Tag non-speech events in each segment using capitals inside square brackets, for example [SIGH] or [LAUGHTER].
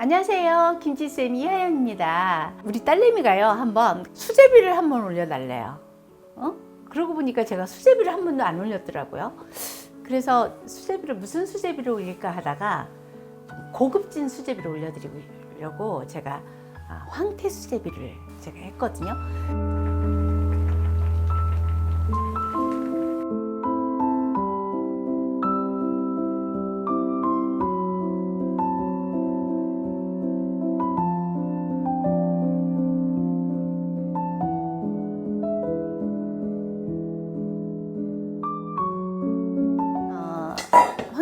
안녕하세요. 김치쌤 이하연입니다. 우리 딸내미가요, 한번 수제비를 한번 올려달래요. 어? 그러고 보니까 제가 수제비를 한 번도 안 올렸더라고요. 그래서 수제비를 무슨 수제비를 올릴까 하다가 좀 고급진 수제비를 올려드리려고 제가 아, 황태 수제비를 제가 했거든요.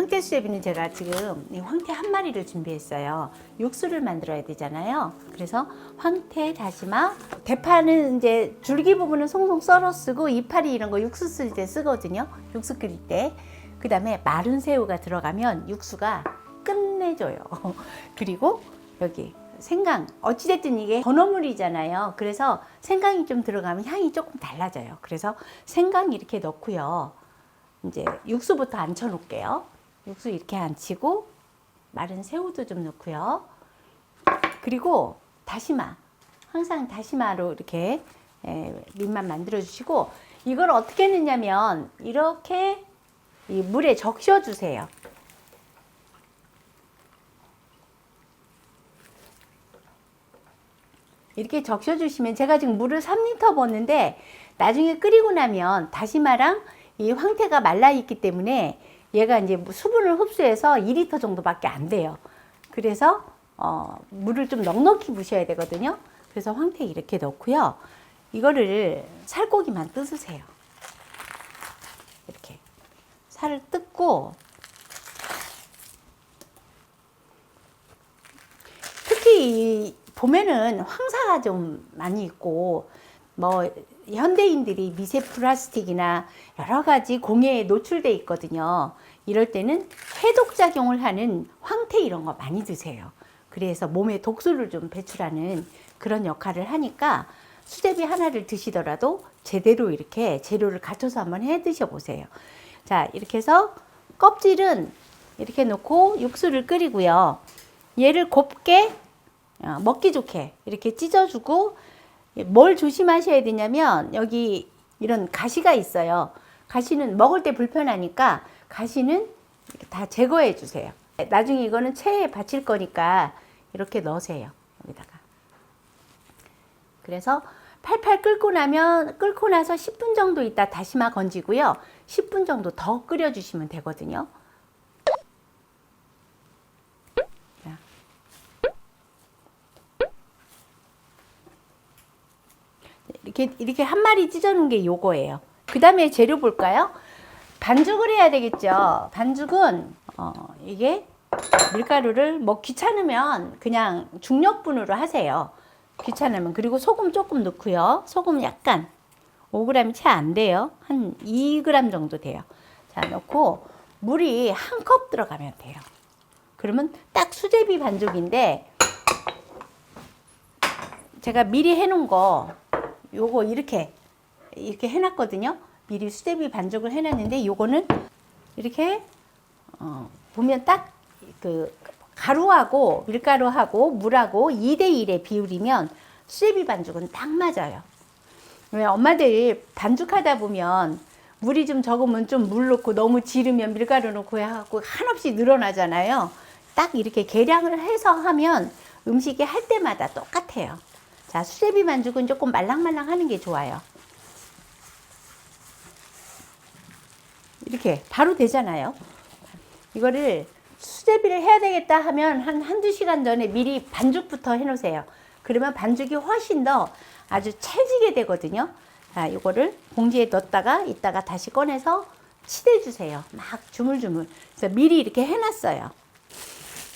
황태 수제비는 제가 지금 이 황태 한 마리를 준비했어요. 육수를 만들어야 되잖아요. 그래서 황태, 다시마, 대파는 이제 줄기 부분은 송송 썰어 쓰고 이파리 이런 거 육수 쓸 때 쓰거든요. 육수 끓일 때. 그 다음에 마른 새우가 들어가면 육수가 끝내줘요. [LAUGHS] 그리고 여기 생강. 어찌됐든 이게 건어물이잖아요. 그래서 생강이 좀 들어가면 향이 조금 달라져요. 그래서 생강 이렇게 넣고요. 이제 육수부터 앉혀 놓을게요. 육수 이렇게 앉히고 마른 새우도 좀 넣고요. 그리고 다시마. 항상 다시마로 이렇게 에, 밑만 만들어 주시고 이걸 어떻게 넣냐면 이렇게 이 물에 적셔 주세요. 이렇게 적셔 주시면 제가 지금 물을 3리터 붓는데 나중에 끓이고 나면 다시마랑 이 황태가 말라 있기 때문에 얘가 이제 수분을 흡수해서 2리터 정도밖에 안 돼요. 그래서 어, 물을 좀 넉넉히 부셔야 되거든요. 그래서 황태 이렇게 넣고요. 이거를 살코기만 뜯으세요. 이렇게 살을 뜯고 특히 이 봄에는 황사가 좀 많이 있고 뭐 현대인들이 미세 플라스틱이나 여러 가지 공해에 노출돼 있거든요. 이럴 때는 해독 작용을 하는 황태 이런 거 많이 드세요. 그래서 몸에 독소를 좀 배출하는 그런 역할을 하니까 수제비 하나를 드시더라도 제대로 이렇게 재료를 갖춰서 한번 해 드셔 보세요. 자, 이렇게 해서 껍질은 이렇게 놓고 육수를 끓이고요. 얘를 곱게 어, 먹기 좋게 이렇게 찢어주고 뭘 조심하셔야 되냐면 여기 이런 가시가 있어요. 가시는 먹을 때 불편하니까 가시는 다 제거해 주세요. 나중에 이거는 체에 받칠 거니까 이렇게 넣으세요. 여기다가. 그래서 팔팔 끓고 나면 끓고 나서 10분 정도 있다 다시마 건지고요. 10분 정도 더 끓여 주시면 되거든요. 자. 이렇게 이렇게 한 마리 찢어 놓은 게 요거예요. 그 다음에 재료 볼까요? 반죽을 해야 되겠죠. 반죽은 어, 이게 밀가루를 뭐 귀찮으면 그냥 중력분으로 하세요. 귀찮으면 그리고 소금 조금 넣고요. 소금 약간 5g이 채 안 돼요. 한 2g 정도 돼요. 자 넣고 물이 한 컵 들어가면 돼요. 그러면 딱 수제비 반죽인데 제가 미리 해놓은 거 요거 이렇게 이렇게 해놨거든요. 미리 수제비 반죽을 해놨는데 요거는 이렇게 어, 보면 딱 그 가루하고 밀가루하고 물하고 2대 1의 비율이면 수제비 반죽은 딱 맞아요. 왜 엄마들 반죽하다 보면 물이 좀 적으면 좀 물 넣고 너무 지르면 밀가루 넣고 해갖고 한없이 늘어나잖아요. 딱 이렇게 계량을 해서 하면 음식이 할 때마다 똑같아요. 자, 수제비 반죽은 조금 말랑말랑 하는 게 좋아요. 이렇게 바로 되잖아요. 이거를 수제비를 해야 되겠다 하면 한 한두 시간 전에 미리 반죽부터 해 놓으세요. 그러면 반죽이 훨씬 더 아주 찰지게 되거든요. 자, 이거를 봉지에 넣었다가 이따가 다시 꺼내서 치대 주세요. 막 주물주물. 그래서 미리 이렇게 해 놨어요.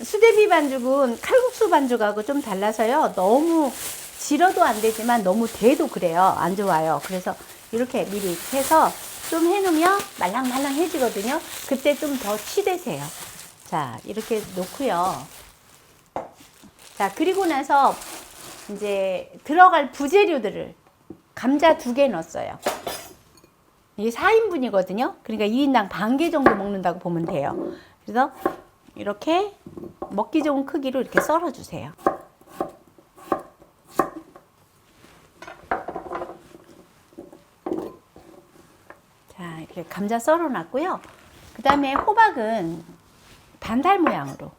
수제비 반죽은 칼국수 반죽하고 좀 달라서요. 너무 질어도 안 되지만 너무 돼도 그래요. 안 좋아요. 그래서 이렇게 미리 해서 좀 해놓으면 말랑말랑해지거든요. 그때 좀 더 치대세요. 자, 이렇게 놓고요. 자, 그리고 나서 이제 들어갈 부재료들을 감자 두 개 넣었어요. 이게 4인분이거든요. 그러니까 1인당 반 개 정도 먹는다고 보면 돼요. 그래서 이렇게 먹기 좋은 크기로 이렇게 썰어 주세요. 자, 이렇게 감자 썰어 놨고요. 그 다음에 호박은 반달 모양으로.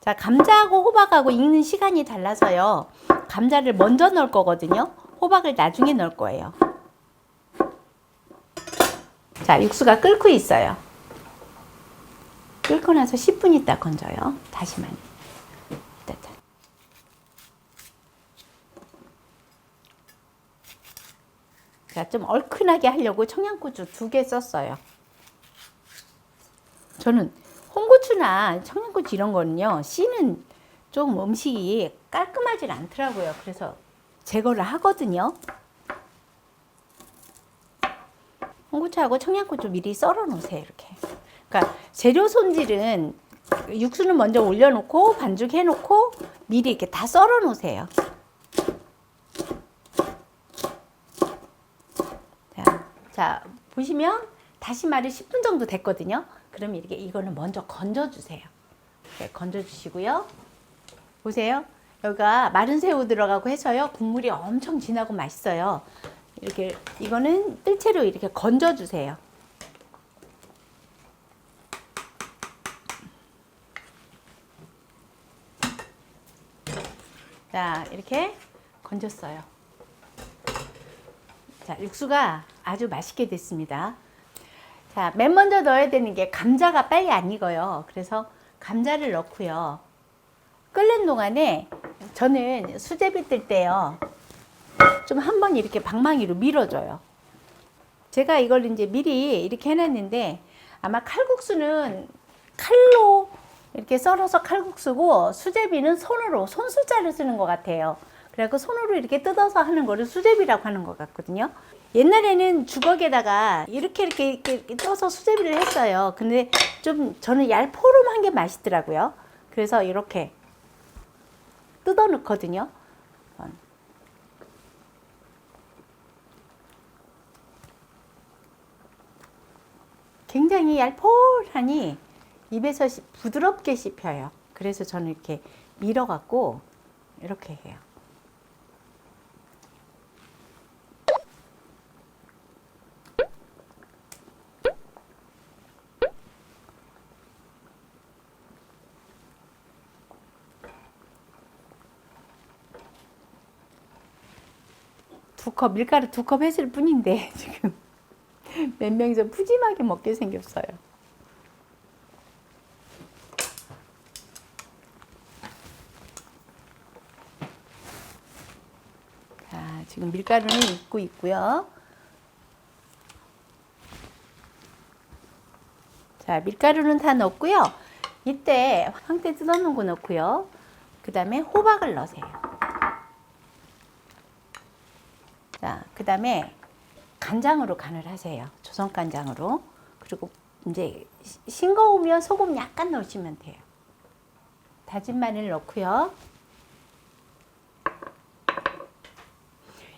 자, 감자하고 호박하고 익는 시간이 달라서요. 감자를 먼저 넣을 거거든요. 호박을 나중에 넣을 거예요. 자, 육수가 끓고 있어요. 끓고 나서 10분 있다 건져요. 다시만. 이따 자. 자, 좀 얼큰하게 하려고 청양고추 두 개 썼어요. 저는 홍고추나 청양고추 이런 거는요, 씨는 좀 음식이 깔끔하지 않더라고요. 그래서 제거를 하거든요. 홍고추하고 청양고추 미리 썰어 놓으세요, 이렇게. 그러니까 재료 손질은 육수는 먼저 올려놓고 반죽 해 놓고 미리 이렇게 다 썰어 놓으세요. 자, 자 보시면 다시마를 10분 정도 됐거든요. 그럼 이렇게 이거는 먼저 건져 주세요. 이렇게 건져 주시고요. 보세요. 여기가 마른 새우 들어가고 해서요. 국물이 엄청 진하고 맛있어요. 이렇게 이거는 뜰채로 이렇게 건져 주세요. 자, 이렇게 건졌어요. 자, 육수가 아주 맛있게 됐습니다. 자, 맨 먼저 넣어야 되는 게 감자가 빨리 안 익어요. 그래서 감자를 넣고요. 끓는 동안에 저는 수제비 뜰 때요. 좀 한번 이렇게 방망이로 밀어줘요. 제가 이걸 이제 미리 이렇게 해놨는데 아마 칼국수는 칼로 이렇게 썰어서 칼국수고 수제비는 손으로 손수자를 쓰는 것 같아요. 그래서 손으로 이렇게 뜯어서 하는 거를 수제비라고 하는 것 같거든요. 옛날에는 주걱에다가 이렇게 이렇게, 이렇게, 떠서 수제비를 했어요. 근데 좀 저는 얄포름한 게 맛있더라고요. 그래서 이렇게 뜯어 넣거든요. 굉장히 얄포하니 입에서 시- 부드럽게 씹혀요. 그래서 저는 이렇게 밀어갖고 이렇게 해요. 두 컵, 밀가루 두 컵 했을 뿐인데 [LAUGHS] 지금 몇 명이 좀 푸짐하게 먹게 생겼어요. 자, 지금 밀가루는 익고 있고요. 자, 밀가루는 다 넣었고요. 이때 황태 뜯어놓은 거 넣고요. 그 다음에 호박을 넣으세요. 자, 그 다음에 간장으로 간을 하세요. 조선 간장으로. 그리고 이제 시- 싱거우면 소금 약간 넣으시면 돼요. 다진 마늘 넣고요.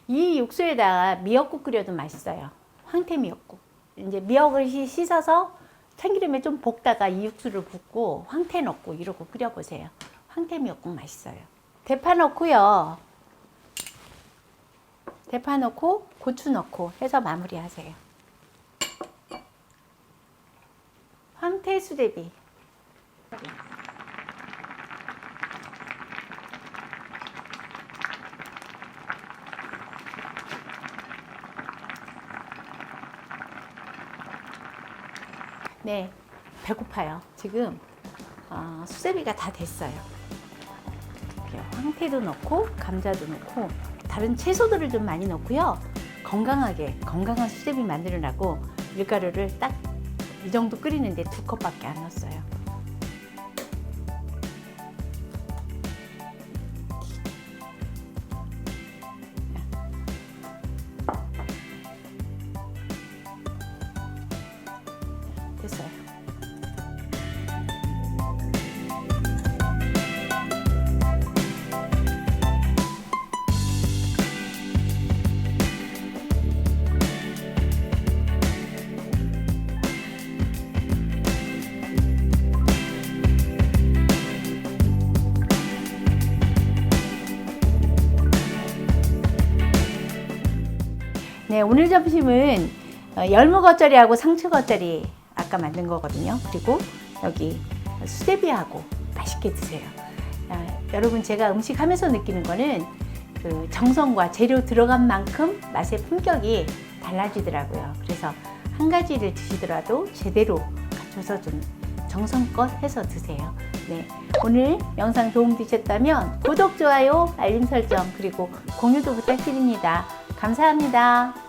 이 육수에다가 미역국 끓여도 맛있어요. 황태 미역국. 이제 미역을 씻- 씻어서 참기름에 좀 볶다가 이 육수를 붓고 황태 넣고 이러고 끓여보세요. 황태 미역국 맛있어요. 대파 넣고요. 대파 넣고 고추 넣고 해서 마무리하세요. 황태 수제비. 네, 배고파요. 지금 어, 수제비가 다 됐어요. 황태도 넣고 감자도 넣고 다른 채소들을 좀 많이 넣고요. 건강하게 건강한 수제비 만들어라고 밀가루를 딱 이 정도 끓이는데 두 컵밖에 안 넣었어요. 오늘 점심은 어, 열무 겉절이하고 상추 겉절이 아까 만든 거거든요. 그리고 여기 수제비하고 맛있게 드세요. 아, 여러분 제가 음식 하면서 느끼는 거는 그 정성과 재료 들어간 만큼 맛의 품격이 달라지더라고요. 그래서 한 가지를 드시더라도 제대로 갖춰서 좀 정성껏 해서 드세요. 네, 오늘 영상 도움 되셨다면 구독, 좋아요, 알림 설정 그리고 공유도 부탁드립니다. 감사합니다.